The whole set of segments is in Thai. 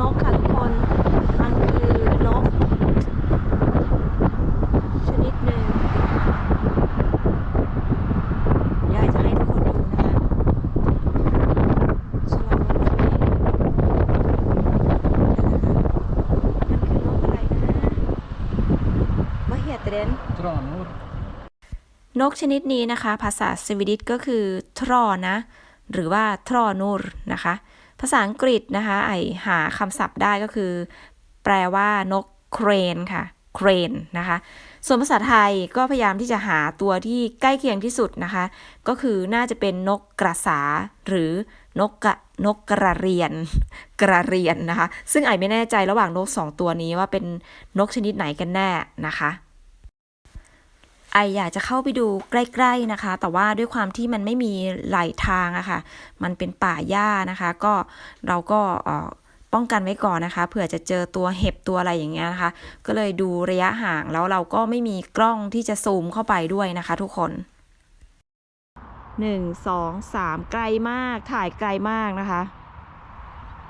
นกค่ะทุกคน มันคือนก ชนิดหนึ่งอยากจะให้ทุกคนดูนะคะชะลอรถไว้มันคือนกอะไรนะว่าเหียดเดน Tranor. นกชนิดนี้นะคะ ภาษาสวีดิชก็คือทรอนะ หรือว่าทรอนูรนะคะ ภาษาอังกฤษนะคะไอหาคำศัพท์ได้ก็คือ แปลว่านกเครนค่ะเครนนะคะ ส่วนภาษาไทยก็พยายามที่จะหาตัวที่ใกล้เคียงที่สุดนะคะ ก็คือน่าจะเป็นนกกระสาหรือนกกระนกกระเรียน กระเรียนนะคะ ซึ่งไอไม่แน่ใจระหว่างนกสองตัวนี้ว่าเป็นนกชนิดไหนกันแน่นะคะ ไออยากจะเข้าไปดูใกล้ๆนะคะ แต่ว่าด้วยความที่มันไม่มีไหลทางอะค่ะ มันเป็นป่าหญ้านะคะ ก็เราก็ป้องกันไว้ก่อนนะคะ เผื่อจะเจอตัวเห็บตัวอะไรอย่างเงี้ยนะคะ ก็เลยดูระยะห่างแล้วเราก็ไม่มีกล้องที่จะซูมเข้าไปด้วยนะคะ ทุกคนหนึ่งสองสามไกลมากถ่ายไกลมากนะคะ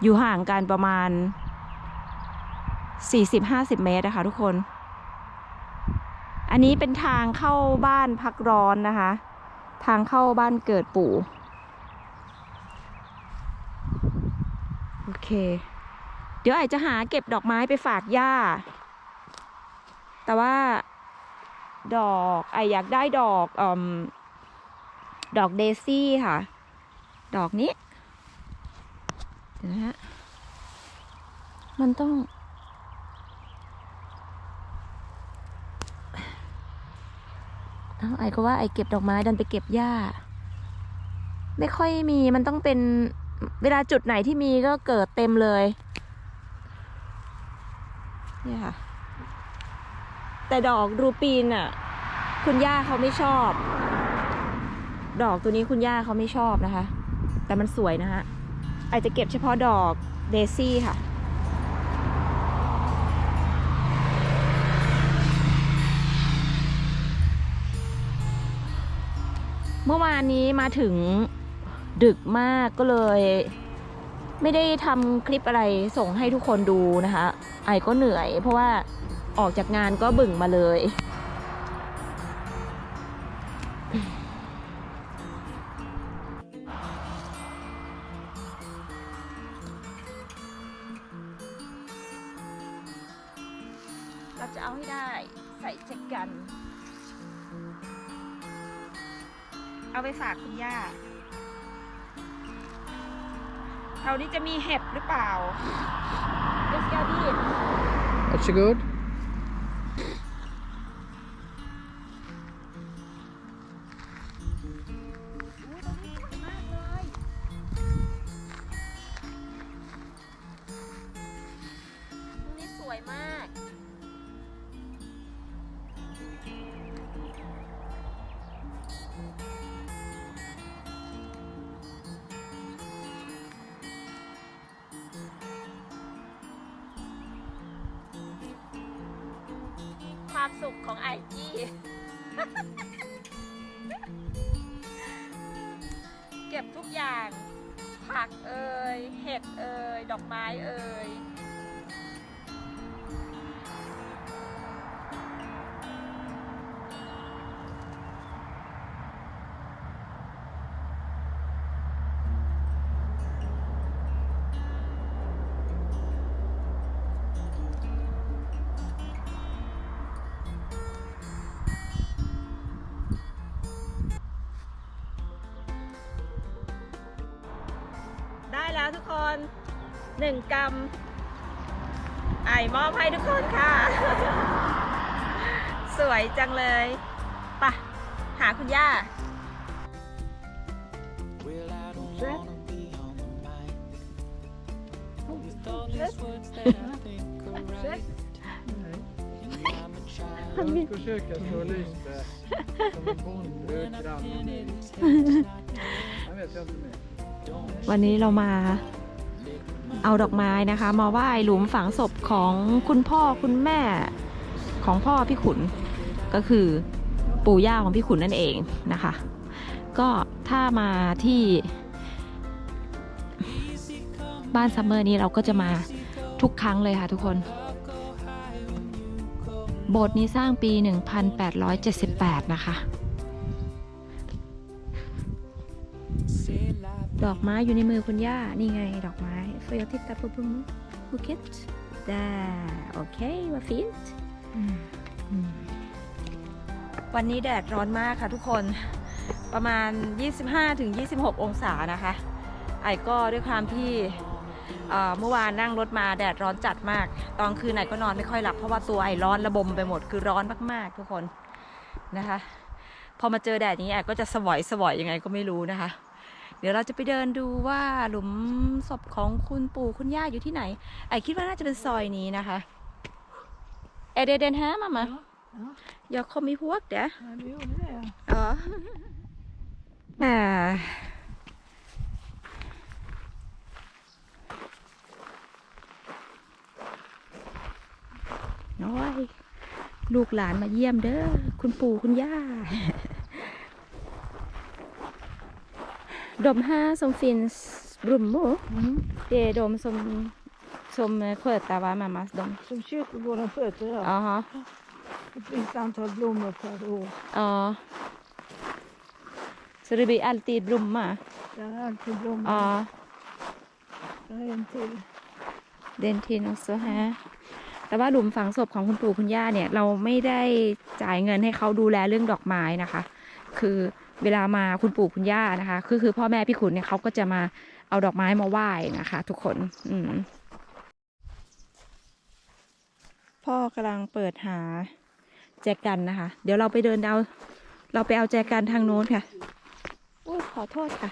อยู่ห่างกันประมาณ 40-50 เมตรนะคะทุกคน อันนี้เป็นทางเข้าบ้านพักร้อนนะคะ ทางเข้าบ้านเกิดปู่ โอเค เดี๋ยวไอจะหาเก็บดอกไม้ไปฝากย่า แต่ว่าดอกไออยากได้ดอกอมดอกเดซี่ค่ะ ดอกนี้เดี๋ยวนะฮะมันต้อง เอ้าไอก็ว่าไอเก็บดอกไม้ดันไปเก็บหญ้า ไม่ค่อยมีมันต้องเป็นเวลาจุดไหนที่มีก็เกิดเต็มเลย เนี่ยค่ะ แต่ดอกรูปีนอะ คุณย่าเขาไม่ชอบ ดอกตัวนี้คุณย่าเขาไม่ชอบนะคะ แต่มันสวยนะฮะไอจะเก็บเฉพาะดอกเดซี่ค่ะ เมื่อวานนี้มาถึงดึกมากก็เลย ไม่ได้ทำคลิปอะไรส่งให้ทุกคนดูนะคะ ไอก็เหนื่อย เพราะว่าออกจากงานก็บึ่งมาเลย เราจะเอาให้ได้ใส่เช็คกัน เอาไปฝากคุณย่าแถานี้จะมีเห็บหรือเปล่า Let's go, dude. That's good. ความสุขของไอจี้เก็บทุกอย่าง ผักเอ่ยเห็ดเอ่ยดอกไม้เอ่ย ทุกคนหนึ่งกำไอมอบให้ทุกคนค่ะ สวยจังเลยไปะหาคุณย่า Well, I don't Sure. wanna be on the mic with all these words that I think are right. And I'm a child Jag ska försöka slå Lisbeth som en bonde when I've grannen. been in its head. Han vet jag inte mer. วันนี้เรามาเอาดอกไม้นะคะ มาไหว้หลุมฝังศพของคุณพ่อคุณแม่ของพ่อพี่ขุน ก็คือปู่ย่าของพี่ขุนนั่นเองนะคะ ก็ถ้ามาที่บ้านซัมเมอร์นี้เราก็จะมาทุกครั้งเลยค่ะทุกคน โบสถ์นี้สร้างปี 1878 นะคะ ดอกไม้อยู่ในมือคุณย่า นี่ไง ดอกไม้ får jag titta på blommor? Bukett? Där, okej, vad fint. วันนี้แดดร้อนมากค่ะทุกคนประมาณ 25-26 องศานะคะ ไอ้ก็ด้วยความที่เมื่อวานนั่งรถมาแดดร้อนจัดมาก ตอนคืนไหนก็นอนไม่ค่อยหลับเพราะว่าตัวไอ้ร้อนระบมไปหมดคือร้อนมากๆ ทุกคนนะคะ พอมาเจอแดดนี้ไอ้ก็จะสวอยสวอยยังไงก็ไม่รู้นะคะ เดี๋ยวเราจะไปเดินดูว่าหลุมศพของคุณปู่คุณย่าอยู่ที่ไหน ไอคิดว่าน่าจะเป็นซอยนี้นะคะ เอเดเดนฮะมามา Ja, อย่าคอมีพวกเด้อ ja, vi gjorde det. ja. อ๋ออ่าน้อย ลูกหลานมาเยี่ยมเด้อ คุณปู่คุณย่า ดมห้า som finns blommor. Mm. Det är de som, som sköter va, mammas dom? Som kyrkogården sköter jag. Jaha. Ett visst antal blommor per år. Ja. Så det blir alltid blomma? Där är alltid blommor. Ja. Där är en till. เดนทินอสฮะแต่ว่าหลุมฝังศพของคุณปู่คุณย่าเนี่ย เราไม่ได้จ่ายเงินให้เขาดูแลเรื่องดอกไม้นะคะ คือ เวลามาคุณปู่คุณย่านะคะคือคือพ่อแม่พี่ขุนเนี่ยเขาก็จะมาเอาดอกไม้มาไหว้นะคะ ทุกคน อืมพ่อกำลังเปิดหาแจกันนะคะ เดี๋ยวเราไปเดินเอาเราไปเอาแจกันทางโน้นค่ะอุ้ยขอโทษค่ะ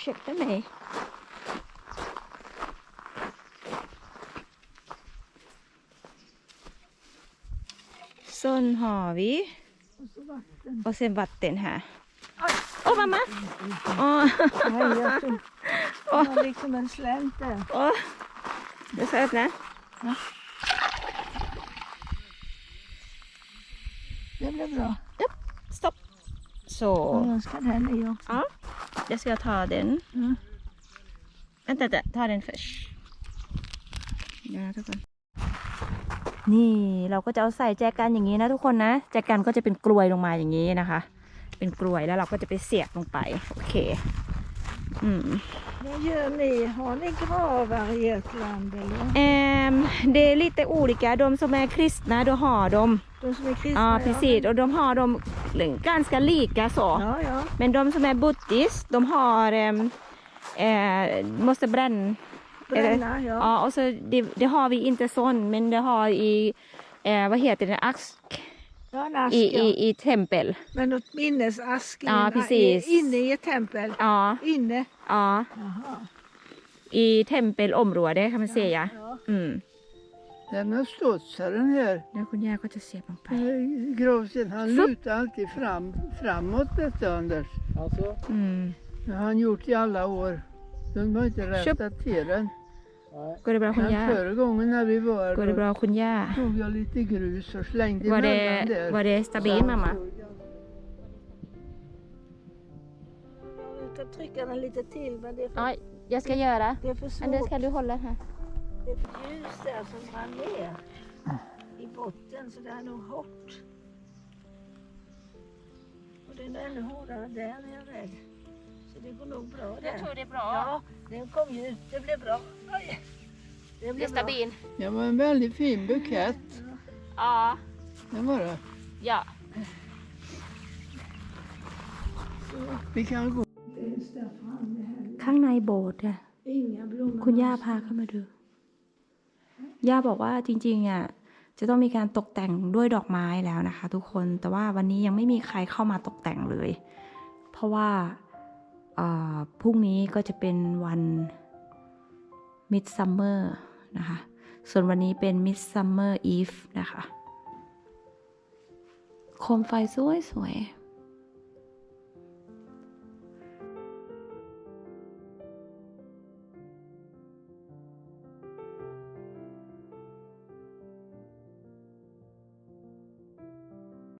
เช็คได้ไหม Sån har vi. Och så vatten. Och sen vatten här. Åh oh, mamma! Oh. Nej, jag tog, det är liksom en slänt där. Oh. Du ska öppna? Det blev bra. Ja, stopp. Så. Jag önskar den i också. Ja, jag ska ta den. Mm. Vänta, vänta, ta den först. Ja. นนี่เราก็จะเอาใส่แจกันอย่างนี้นะทุกคนนะ แจกันก็จะเป็นกลวยลงมาอย่างนี้นะคะ เป็นกลวยแล้วเราก็จะไปเสียบลงไป โอเค อืม Vad gör ni? Har ni gravar i ert land eller? Ehm, det är lite olika. De som är kristna, då har de De som är kristna? Ja, precis. Och de har dem ganska lika så. Ja, ja. Men de som är buddhist, de har... ehm, eh, måste bränna. Bränna, ja. ja. och så det, det, har vi inte sån, men det har i, eh, vad heter det, ask. Ja, ask I, ja. i, I tempel. Men något minnesask ja, precis. inne i ett tempel? Ja. Inne? Ja. Jaha. I tempelområde kan man ja, säga. Ja. Mm. Den här studsaren här. Den kunde jag inte se på Gravsten, han Sup. lutar alltid fram, framåt detta Anders. Alltså? Mm. Det har han gjort i alla år. De har inte Köp. rättat till den. Går det bra att Men förra gången när vi var här Går det då bra att tog jag lite grus och slängde Var emellan det, där. var det stabil mamma? Du kan trycka den lite till men det är för, Ja, jag ska göra. det är för Men svårt. det ska du hålla här. Det är för ljus där som rann ner i botten så det är nog hårt. Och det är ännu hårdare där är jag rädd. Så det går nog bra där. det är bra. Ja, det kom ju ut. Det blev bra. Oj. Det Det blev är bra. stabil. Det var en väldigt fin bukett. Ja. Det var det. Ja. Vi kan gå. Finns där framme här. ข้างในโบสถ์อะ Inga blommor. คุณย่าพาเข้ามาดู ย่าบอกว่าจริงๆอะจะต้องมีการตกแต่งด้วยดอกไม้แล้วนะคะ ทุกคนแต่ว่าวันนี้ยังไม่มีใครเข้ามาตกแต่งเลย เพราะว่าเอ่อ พรุ่งนี้ก็จะเป็นวันมิดซัมเมอร์นะคะ ส่วนวันนี้เป็นมิดซัมเมอร์อีฟนะคะ โคมไฟสวยๆ